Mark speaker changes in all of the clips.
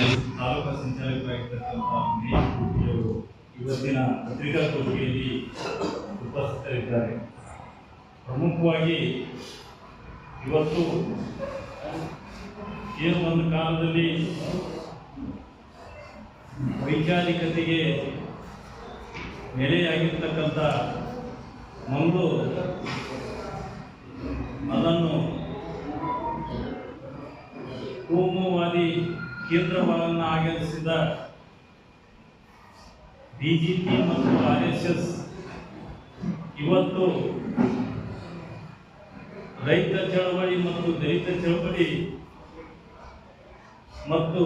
Speaker 1: ತಾಲೂಕು ಸಂಚಾಲಕರಾಗಿರ್ತಕ್ಕಂಥ ಮಹೇಶ್ ಕುಟ್ಟಿಯವರು ಇವತ್ತಿನ ಪತ್ರಿಕಾಗೋಷ್ಠಿಯಲ್ಲಿ ಉಪಸ್ಥಿತರಿದ್ದಾರೆ ಪ್ರಮುಖವಾಗಿ ಇವತ್ತು ಏನು ಒಂದು ಕಾಲದಲ್ಲಿ ವೈಚಾರಿಕತೆಗೆ ನೆಲೆಯಾಗಿರ್ತಕ್ಕಂಥ ಮಂಗಳೂರು ಅದನ್ನು ಕೋಮುವಾದಿ ಕೇಂದ್ರವನ್ನು ಆಗಮಿಸಿದ ಬಿಜೆಪಿ ಮತ್ತು ಆರ್ ಎಸ್ ಎಸ್ ಇವತ್ತು ರೈತ ಚಳವಳಿ ಮತ್ತು ದಲಿತ ಚಳವಳಿ ಮತ್ತು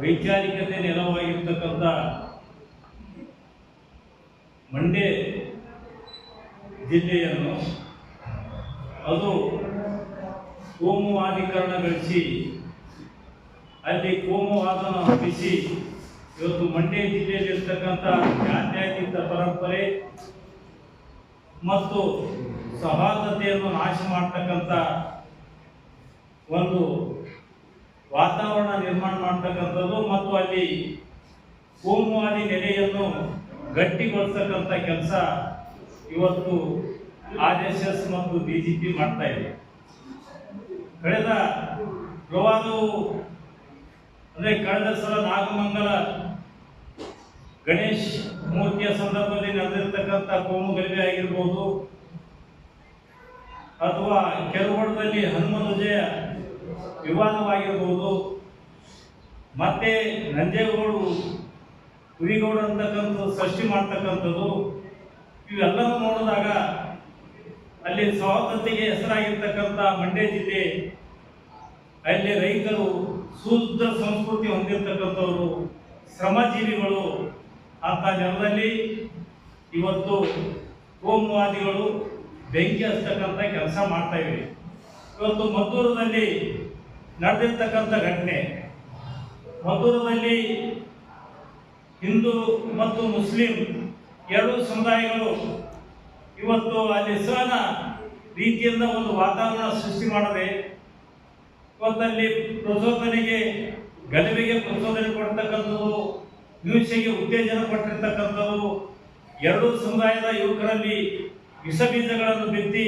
Speaker 1: ವೈಚಾರಿಕತೆ ನೆರವಾಗಿರ್ತಕ್ಕಂಥ ಮಂಡ್ಯ ಜಿಲ್ಲೆಯನ್ನು ಅದು ಕೋಮುವಾದೀಕರಣಗೊಳಿಸಿ ಅಲ್ಲಿ ಕೋಮುವಾದನ ಹಬ್ಬಿಸಿ ಇವತ್ತು ಮಂಡ್ಯ ಜಿಲ್ಲೆಯಲ್ಲಿರ್ತಕ್ಕಂಥ ಜಾತ್ಯಾತೀತ ಪರಂಪರೆ ಮತ್ತು ಸಹಾದತೆಯನ್ನು ನಾಶ ಮಾಡ್ತಕ್ಕಂಥ ಒಂದು ವಾತಾವರಣ ನಿರ್ಮಾಣ ಮಾಡ್ತಕ್ಕಂಥದ್ದು ಮತ್ತು ಅಲ್ಲಿ ಕೋಮುವಾದಿ ನೆಲೆಯನ್ನು ಗಟ್ಟಿಗೊಳಿಸ್ತಕ್ಕಂಥ ಕೆಲಸ ಇವತ್ತು ಆರ್ ಎಸ್ ಎಸ್ ಮತ್ತು ಬಿ ಜೆ ಪಿ ಮಾಡ್ತಾ ಇದೆ ಕಳೆದ ಪ್ರವಾದವು ಅಂದರೆ ಕಳೆದ ಸಲ ನಾಗಮಂಗಲ ಗಣೇಶ್ ಮೂರ್ತಿಯ ಸಂದರ್ಭದಲ್ಲಿ ನಡೆದಿರ್ತಕ್ಕಂಥ ಕೋಮು ಗಲಭೆ ಆಗಿರ್ಬೋದು, ಅಥವಾ ಕೆರಗೋಡದಲ್ಲಿ ಹನುಮನ ವಿಜಯ ವಿವಾದವಾಗಿರ್ಬೋದು, ಮತ್ತೆ ನಂಜೇಗೌಡು ಕುರಿಗೌಡ ಅಂತಕ್ಕಂಥದ್ದು, ಸೃಷ್ಟಿ ಮಾಡ್ತಕ್ಕಂಥದ್ದು ಇವೆಲ್ಲವೂ ನೋಡಿದಾಗ ಅಲ್ಲಿ ಸ್ವಾತಂತ್ರ್ಯಕ್ಕೆ ಹೆಸರಾಗಿರ್ತಕ್ಕಂಥ ಮಂಡ್ಯ ಜಿಲ್ಲೆ, ಅಲ್ಲಿ ರೈತರು ಶುದ್ಧ ಸಂಸ್ಕೃತಿ ಹೊಂದಿರತಕ್ಕಂಥವರು, ಶ್ರಮಜೀವಿಗಳು ಅಂತ ಜನರಲ್ಲಿ ಇವತ್ತು ಕೋಮುವಾದಿಗಳು ಬೆಂಕಿ ಹಚ್ಚತಕ್ಕಂಥ ಕೆಲಸ ಮಾಡ್ತಾ ಇವೆ. ಇವತ್ತು ಮದ್ದೂರದಲ್ಲಿ ನಡೆದಿರ್ತಕ್ಕಂಥ ಘಟನೆ. ಮದ್ದೂರದಲ್ಲಿ ಹಿಂದೂ ಮತ್ತು ಮುಸ್ಲಿಂ ಎರಡೂ ಸಮುದಾಯಗಳು ಇವತ್ತು ಅಲ್ಲಿ ಸಹನ ರೀತಿಯಿಂದ ಒಂದು ವಾತಾವರಣ ಸೃಷ್ಟಿ ಮಾಡದೆ ಇವತ್ತಲ್ಲಿ ಪ್ರಚೋದನೆಗೆ ಗಲಭೆಗೆ ಪ್ರಚೋದನೆ ಕೊಡ್ತಕ್ಕಂಥದ್ದು ಹಿಂಸೆಗೆ ಉತ್ತೇಜನ ಕೊಟ್ಟಿರ್ತಕ್ಕಂಥದ್ದು ಎರಡೂ ಸಮುದಾಯದ ಯುವಕರಲ್ಲಿ ವಿಷ ಬೀಜಗಳನ್ನು ಬಿತ್ತಿ,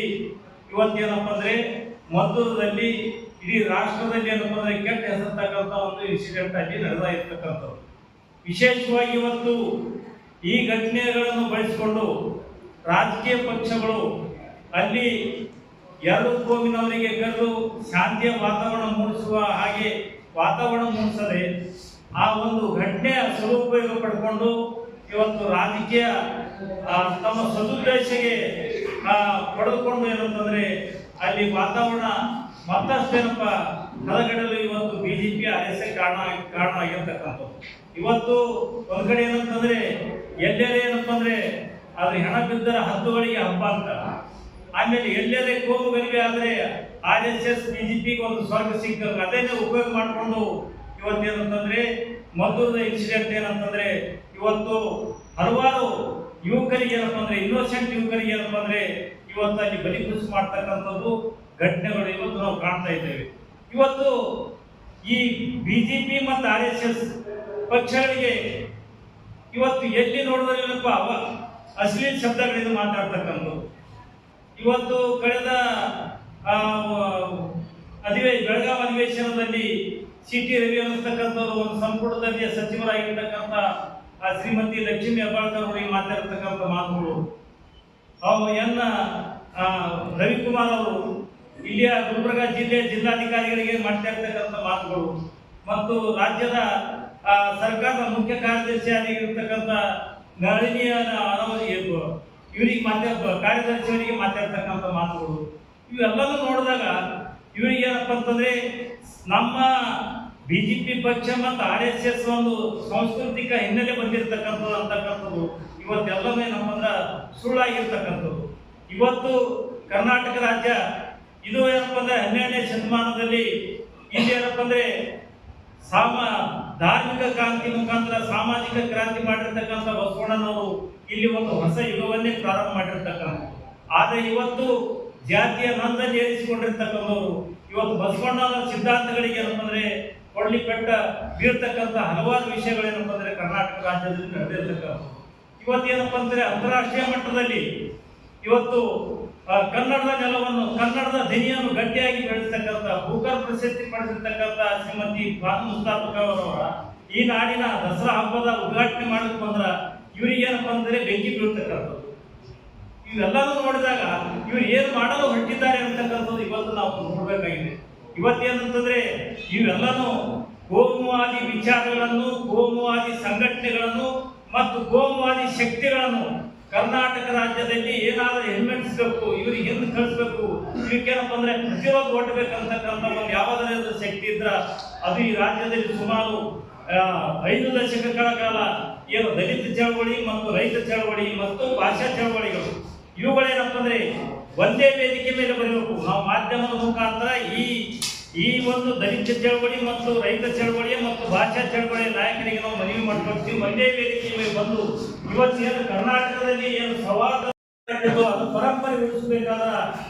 Speaker 1: ಇವತ್ತೇನಪ್ಪ ಅಂದರೆ ಮದ್ದೂರದಲ್ಲಿ, ಇಡೀ ರಾಷ್ಟ್ರದಲ್ಲಿ ಏನಪ್ಪ ಅಂದರೆ ಕೆಟ್ಟ ಹೆಸರ್ತಕ್ಕಂಥ ಒಂದು ಇನ್ಸಿಡೆಂಟ್ ಅಲ್ಲಿ ನಡೆದ ಇರ್ತಕ್ಕಂಥದ್ದು ವಿಶೇಷವಾಗಿ ಇವತ್ತು ಈ ಘಟನೆಗಳನ್ನು ಬಳಸಿಕೊಂಡು ರಾಜಕೀಯ ಪಕ್ಷಗಳು ಅಲ್ಲಿ ಎರಡು ಕೋಮಿನವರಿಗೆ ಕರೆದು ಶಾಂತಿಯ ವಾತಾವರಣ ಮೂಡಿಸುವ ಹಾಗೆ ವಾತಾವರಣ ಮೂಡಿಸದೆ ಆ ಒಂದು ಘಟನೆಯ ಸದುಪಯೋಗ ಪಡ್ಕೊಂಡು ಇವತ್ತು ರಾಜಕೀಯ ತಮ್ಮ ಸದುದ್ದೇಶಕ್ಕೆ ಪಡೆದುಕೊಂಡು ಏನಂತಂದ್ರೆ ಅಲ್ಲಿ ವಾತಾವರಣ ಮತ್ತಷ್ಟೇನಪ್ಪ ಹದಗೆಡಲು ಇವತ್ತು ಬಿಜೆಪಿ ಎಸ್ ಕಾರಣ ಕಾರಣ ಆಗಿರ್ತಕ್ಕಂಥದ್ದು. ಇವತ್ತು ಒಂದ್ ಕಡೆ ಏನಂತಂದ್ರೆ ಎಲ್ಲೆಲ್ಲ ಏನಪ್ಪ ಅಂದ್ರೆ ಅದ್ರ ಹೆಣ ಬಿದ್ದರ ಹದ್ದುಗಳಿಗೆ ಹಬ್ಬ ಅಂತ ಆಮೇಲೆ ಎಲ್ಲೆಡೆ ಕೋಮು ಗಲಿಭೆ ಆದ್ರೆ ಆರ್ ಎಸ್ ಎಸ್ ಬಿಜೆಪಿಗೆ ಒಂದು ಸ್ವರ್ಗ ಸಿಕ್ಕ ಅದನ್ನೇ ಉಪಯೋಗ ಮಾಡಿಕೊಂಡು ಇವತ್ತೇನಂತಂದ್ರೆ ಮದ್ದೂರದ ಇನ್ಸಿಡೆಂಟ್ ಏನಂತಂದ್ರೆ ಇವತ್ತು ಹಲವಾರು ಯುವಕರಿಗೆ ಏನಪ್ಪ ಅಂದ್ರೆ ಇನ್ನೋಸೆಂಟ್ ಯುವಕರಿಗೆ ಏನಪ್ಪ ಅಂದ್ರೆ ಇವತ್ತು ಅಲ್ಲಿ ಮಾಡ್ತಕ್ಕಂಥದ್ದು ಘಟನೆಗಳು ಇವತ್ತು ನಾವು ಕಾಣ್ತಾ ಇದ್ದೇವೆ. ಇವತ್ತು ಈ ಬಿಜೆಪಿ ಮತ್ತು ಆರ್ ಎಸ್ ಎಸ್ ಪಕ್ಷಗಳಿಗೆ ಇವತ್ತು ಎಲ್ಲಿ ನೋಡಿದ್ರೇನಪ್ಪ ಅವ ಅಶ್ಲೀಲ ಶಬ್ದಗಳಿಂದ ಮಾತಾಡ್ತಕ್ಕಂಥದ್ದು. ಇವತ್ತು ಕಳೆದ ಅಧಿವೇ, ಬೆಳಗಾವಿ ಅಧಿವೇಶನದಲ್ಲಿ ಸಿ ಟಿ ರವಿ ಅನ್ನಿಸ್ತಕ್ಕಂಥವ್ರು ಒಂದು ಸಂಪುಟದಲ್ಲಿ ಸಚಿವರಾಗಿರ್ತಕ್ಕಂಥ, ಆ ಶ್ರೀಮತಿ ಲಕ್ಷ್ಮೀ ಹೆಬ್ಬಾಳ್ಕರ್ ಅವರಿಗೆ ಮಾತಾಡಿರ್ತಕ್ಕಂಥ ಮಾತುಗಳು. ಅವು ಎನ್ನ ರವಿಕುಮಾರ್ ಅವರು ಇಲ್ಲಿಯ ಗುಲ್ಬರ್ಗ ಜಿಲ್ಲೆ ಜಿಲ್ಲಾಧಿಕಾರಿಗಳಿಗೆ ಮಾಡ್ತಾ ಮಾತುಗಳು. ಮತ್ತು ರಾಜ್ಯದ ಸರ್ಕಾರದ ಮುಖ್ಯ ಕಾರ್ಯದರ್ಶಿ ಆಗಿರ್ತಕ್ಕಂಥ ನಳಿನಿಯ ಅನವಧಿ ಇವರಿಗೆ ಮಾತಾಡ ಕಾರ್ಯದರ್ಶಿಯವರಿಗೆ ಮಾತಾಡ್ತಕ್ಕಂಥ ಮಾತುಗಳು. ಇವೆಲ್ಲವೂ ನೋಡಿದಾಗ ಇವರಿಗೆ ಏನಪ್ಪ ಅಂತಂದ್ರೆ ನಮ್ಮ ಬಿ ಜೆ ಪಿ ಪಕ್ಷ ಮತ್ತು ಆರ್ ಎಸ್ ಎಸ್ ಒಂದು ಸಾಂಸ್ಕೃತಿಕ ಹಿನ್ನೆಲೆ ಬಂದಿರತಕ್ಕಂಥದ್ದು ಅಂತಕ್ಕಂಥದ್ದು ಇವತ್ತೆಲ್ಲವೇ ನಮ್ಮಂದ್ರ ಸುಳ್ಳಾಗಿರ್ತಕ್ಕಂಥದ್ದು. ಇವತ್ತು ಕರ್ನಾಟಕ ರಾಜ್ಯ ಇದು ಏನಪ್ಪ ಅಂದ್ರೆ ಹನ್ನೆರಡನೇ ಶತಮಾನದಲ್ಲಿ ಇಲ್ಲಿ ಏನಪ್ಪ ಅಂದ್ರೆ ಸಾಮ ಧಾರ್ಮಿಕ ಕ್ರಾಂತಿ ಮುಖಾಂತರ ಸಾಮಾಜಿಕ ಕ್ರಾಂತಿ ಮಾಡಿರ್ತಕ್ಕಂಥ ಬಸವಣ್ಣನವರು ಇಲ್ಲಿ ಒಂದು ಹೊಸ ಯುಗವನ್ನೇ ಪ್ರಾರಂಭ ಮಾಡಿರ್ತಕ್ಕಂಥ ಆದರೆ ಇವತ್ತು ಜಾತಿಯ ನಂದನ್ನು ಏರಿಸಿಕೊಂಡಿರ್ತಕ್ಕಂಥವ್ರು, ಇವತ್ತು ಬಸವಣ್ಣನ ಸಿದ್ಧಾಂತಗಳಿಗೆ ಏನಪ್ಪ ಹೊಳ್ಳಿ ಕೊಡ್ಲಿಪೆಟ್ಟ ಬೀಳ್ತಕ್ಕಂಥ ಹಲವಾರು ವಿಷಯಗಳೇನಪ್ಪ ಅಂದ್ರೆ ಕರ್ನಾಟಕ ರಾಜ್ಯದಲ್ಲಿ ನಡೆದಿರ್ತಕ್ಕಂಥ ಇವತ್ತೇನಪ್ಪ ಅಂದ್ರೆ ಅಂತಾರಾಷ್ಟ್ರೀಯ ಮಟ್ಟದಲ್ಲಿ ಇವತ್ತು ಆ, ಕನ್ನಡದ ನೆಲವನ್ನು ಕನ್ನಡದ ಧ್ವನಿಯನ್ನು ಗಟ್ಟಿಯಾಗಿ ಬೆಳೆಸತಕ್ಕಂತ ಭೂಕರ್ ಪ್ರಶಸ್ತಿ ಪಡೆದಿರ್ತಕ್ಕಂಥ ಶ್ರೀಮತಿ ಮುಸ್ತಾಫಕ ಅವರವರ ಈ ನಾಡಿನ ದಸರಾ ಹಬ್ಬದ ಉದ್ಘಾಟನೆ ಮಾಡಕ್ ಬಂದ್ರ ಇವರಿಗೆ ಏನಪ್ಪ ಅಂದ್ರೆ ಬೆಂಕಿ ಬೀಳ್ತಕ್ಕಂಥದ್ದು. ಇವೆಲ್ಲನೂ ನೋಡಿದಾಗ ಇವ್ರು ಏನು ಮಾಡಲು ಹೊರಟಿದ್ದಾರೆ ಅಂತಕ್ಕಂಥದ್ದು ಇವತ್ತು ನಾವು ನೋಡಬೇಕಾಗಿದೆ. ಇವತ್ತೇನಂತಂದ್ರೆ ಇವೆಲ್ಲನೂ ಕೋಮುವಾದಿ ವಿಚಾರಗಳನ್ನು ಕೋಮುವಾದಿ ಸಂಘಟನೆಗಳನ್ನು ಮತ್ತು ಕೋಮುವಾದಿ ಶಕ್ತಿಗಳನ್ನು ಕರ್ನಾಟಕ ರಾಜ್ಯದಲ್ಲಿ ಏನಾದರೂ ಸಿಗಬೇಕು ಇವ್ರಿಗೆ ಹಿಂದೆ ಕಳಿಸ್ಬೇಕು ಇವಕ್ಕೇನಪ್ಪ ಅಂದ್ರೆ ಪ್ರತಿರೋಧ ಓಟ್ಬೇಕಂತಕ್ಕಂಥ ಒಂದು ಯಾವುದೇ ಶಕ್ತಿ ಇದ್ರ, ಅದು ಈ ರಾಜ್ಯದಲ್ಲಿ ಸುಮಾರು ಐದು ದಶಕಗಳ ಕಾಲ ಏನು ದಲಿತ ಚಳವಳಿ ಮತ್ತು ರೈತ ಚಳವಳಿ ಮತ್ತು ಭಾಷಾ ಚಳವಳಿಗಳು. ಇವುಗಳೇನಪ್ಪ ಅಂದ್ರೆ ಒಂದೇ ವೇದಿಕೆ ಮೇಲೆ ಬರಬೇಕು. ನಾವು ಮಾಧ್ಯಮದ ಮುಖಾಂತರ ಈ ಈ ಒಂದು ದಲಿತ ಚಳವಳಿ ಮತ್ತು ರೈತ ಚಳವಳಿ ಮತ್ತು ಭಾಷಾ ಚಳವಳಿಯ ನಾಯಕರಿಗೆ ನಾವು ಮನವಿ ಮಾಡ್ಕೊಡ್ತೀವಿ. ಒಂದೇ ವೇದಿಕೆ ಮೇಲೆ ಬಂದು ಇವತ್ತು ಏನು ಕರ್ನಾಟಕದಲ್ಲಿ ಏನು ಸವಾಲು ಇದು ಅದು ಪರಂಪರೆ ಉಳಿಸಬೇಕಾದ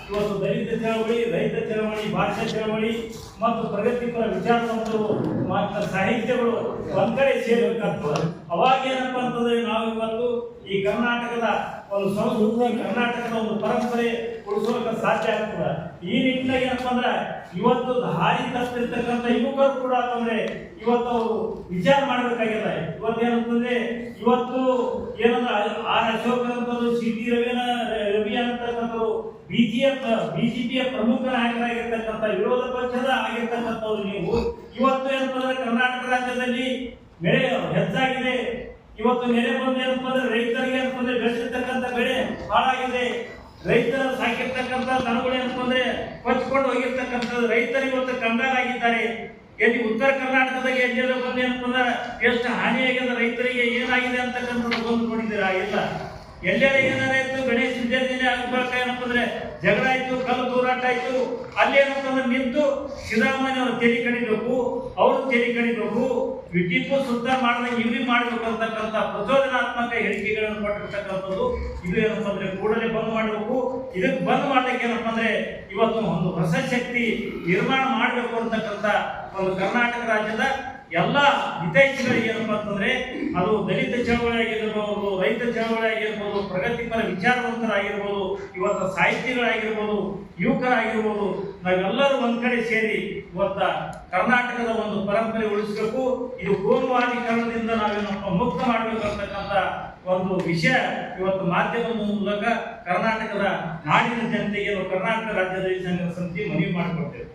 Speaker 1: ಇವತ್ತು ದಲಿತ ಚಳವಳಿ, ರೈತ ಚಳವಳಿ, ಭಾಷಾ ಚಳವಳಿ ಮತ್ತು ಪ್ರಗತಿಪರ ವಿಚಾರವಂತರು ಮತ್ತು ಸಾಹಿತ್ಯಗಳು ಒಂದ್ ಕಡೆ ಸೇರಬೇಕಾಗ್ತದೆ ಅವಾಗ ಏನಪ್ಪ ಅಂತಂದ್ರೆ ನಾವು ಇವತ್ತು ಈ ಕರ್ನಾಟಕದ ಒಂದು ಸಂಸ್ಕೃತಿ ಕರ್ನಾಟಕದ ಒಂದು ಪರಂಪರೆ ಉಳಿಸೋಕೆ ಸಾಧ್ಯ ಆಗ್ತದೆ. ಈ ನಿಟ್ಟಿನಾಗ ಏನಪ್ಪ ಅಂದ್ರೆ ಇವತ್ತು ಹಾರಿ ತಪ್ಪಿರ್ತಕ್ಕಂಥ ಯುವಕರು ಕೂಡ ಅಂತಂದ್ರೆ ಇವತ್ತು ಅವರು ವಿಚಾರ ಮಾಡಬೇಕಾಗಿಲ್ಲ ಇವತ್ತು ಏನಂತಂದ್ರೆ ಇವತ್ತು ಏನಂದ್ರೆ ಆರ್ ಅಶೋಕ್ ಅಂತಂದ್ರು ಸಿ ಟಿ ರವಿನ ರವಿ ಅಂತಕ್ಕಂಥವ್ರು ಬಿಜೆಪಿ ಬಿಜೆಪಿಯ ಪ್ರಮುಖ ನಾಯಕರಾಗಿರ್ತಕ್ಕಂಥ ವಿರೋಧ ಪಕ್ಷದ ಆಗಿರ್ತಕ್ಕಂಥವ್ರು ನೀವು. ಇವತ್ತು ಏನಪ್ಪ ಅಂದ್ರೆ ಕರ್ನಾಟಕ ರಾಜ್ಯದಲ್ಲಿ ಬೆಳೆ ಹೆಚ್ಚಾಗಿದೆ. ಇವತ್ತು ನೆರೆ ಬಂದು ಏನಪ್ಪ ರೈತರಿಗೆ ಏನಪ್ಪ ಅಂದ್ರೆ ಬೆಳೆಸಿರ್ತಕ್ಕಂಥ ಬೆಳೆ ಹಾಳಾಗಿದೆ. ರೈತರ ಸಾಕಿರ್ತಕ್ಕಂಥ ದನಗಳು ಏನಪ್ಪ ಅಂದ್ರೆ ಕೊಚ್ಕೊಂಡು ಹೋಗಿರ್ತಕ್ಕಂಥದ್ದು. ರೈತರು ಇವತ್ತು ಕಂಗಾಲಾಗಿದ್ದಾರೆ ಎಲ್ಲಿ ಉತ್ತರ ಕರ್ನಾಟಕದಾಗ ಎಲ್ಲೆಲ್ಲ ಬಂದು ಏನಪ್ಪ ಎಷ್ಟು ಹಾನಿಯಾಗಿದೆ ರೈತರಿಗೆ, ಏನಾಗಿದೆ ಅಂತಕ್ಕಂಥದ್ದು ಬಂದು ನೋಡಿದ್ದೀರಾ? ಇಲ್ಲ. ಎಲ್ಲೆಲ್ಲ ಏನಾರಾಯ್ತು ಗಣೇಶ ವಿಸರ್ಜನೆ ಆಗ್ಬೇಕು ಏನಪ್ಪ ಅಂದ್ರೆ ಜಗಳ ಆಯ್ತು, ಕಲ್ಲು ತೂರಾಟ ಆಯ್ತು, ಅಲ್ಲಿ ಏನಂತಂದ್ರೆ ಅಂದ್ರೆ ನಿಂತು ಸಿದ್ದರಾಮಯ್ಯ ಅವರು ತೆರಿ ಕಣಿಬೇಕು ಅವರು ತೆರಿ ಕಣಿಬೇಕು ಟಿಪ್ಪು ಸುದ್ದ ಮಾಡಿದಂಗೆ ಇವ್ರಿಗೆ ಮಾಡಬೇಕು ಅಂತಕ್ಕಂಥ ಪ್ರಚೋದನಾತ್ಮಕ ಹೇಳಿಕೆಗಳನ್ನು ಕೊಟ್ಟಿರ್ತಕ್ಕಂಥದ್ದು, ಇದು ಏನಪ್ಪ ಅಂದ್ರೆ ಕೂಡಲೇ ಬಂದ್ ಮಾಡಬೇಕು. ಇದಕ್ಕೆ ಬಂದ್ ಮಾಡ್ಲಿಕ್ಕೆ ಏನಪ್ಪ ಅಂದ್ರೆ ಇವತ್ತು ಒಂದು ಹೊಸ ಶಕ್ತಿ ನಿರ್ಮಾಣ ಮಾಡಬೇಕು ಅಂತಕ್ಕಂಥ ಒಂದು ಕರ್ನಾಟಕ ರಾಜ್ಯದ ಎಲ್ಲ ಹಿತೈಷಿಗಳಿಗೆ ಏನಪ್ಪ ಅಂತಂದ್ರೆ ಅದು ದಲಿತ ಚಳವಳಿ ಆಗಿರ್ಬೋದು ರೈತ ಚಳವಳಿ ಆಗಿರ್ಬೋದು ಪ್ರಗತಿಪರ ವಿಚಾರವಂತರಾಗಿರ್ಬೋದು ಇವತ್ತು ಸಾಹಿತಿಗಳಾಗಿರ್ಬೋದು, ಯುವಕರಾಗಿರ್ಬೋದು, ನಾವೆಲ್ಲರೂ ಒಂದ್ ಕಡೆ ಸೇರಿ ಇವತ್ತ ಕರ್ನಾಟಕದ ಒಂದು ಪರಂಪರೆ ಉಳಿಸಬೇಕು. ಇದು ಕೋಮುವಾದೀಕರಣದಿಂದ ನಾವೇನಪ್ಪ ಮುಕ್ತ ಮಾಡಬೇಕಂತಕ್ಕಂಥ ಒಂದು ವಿಷಯ ಇವತ್ತು ಮಾಧ್ಯಮದ ಮೂಲಕ ಕರ್ನಾಟಕದ ನಾಡಿನ ಜನತೆಗೆ, ಕರ್ನಾಟಕ ರಾಜ್ಯದ ಸಂಘ ಸಮಿತಿ ಮನವಿ ಮಾಡಿಕೊಡ್ತೇವೆ.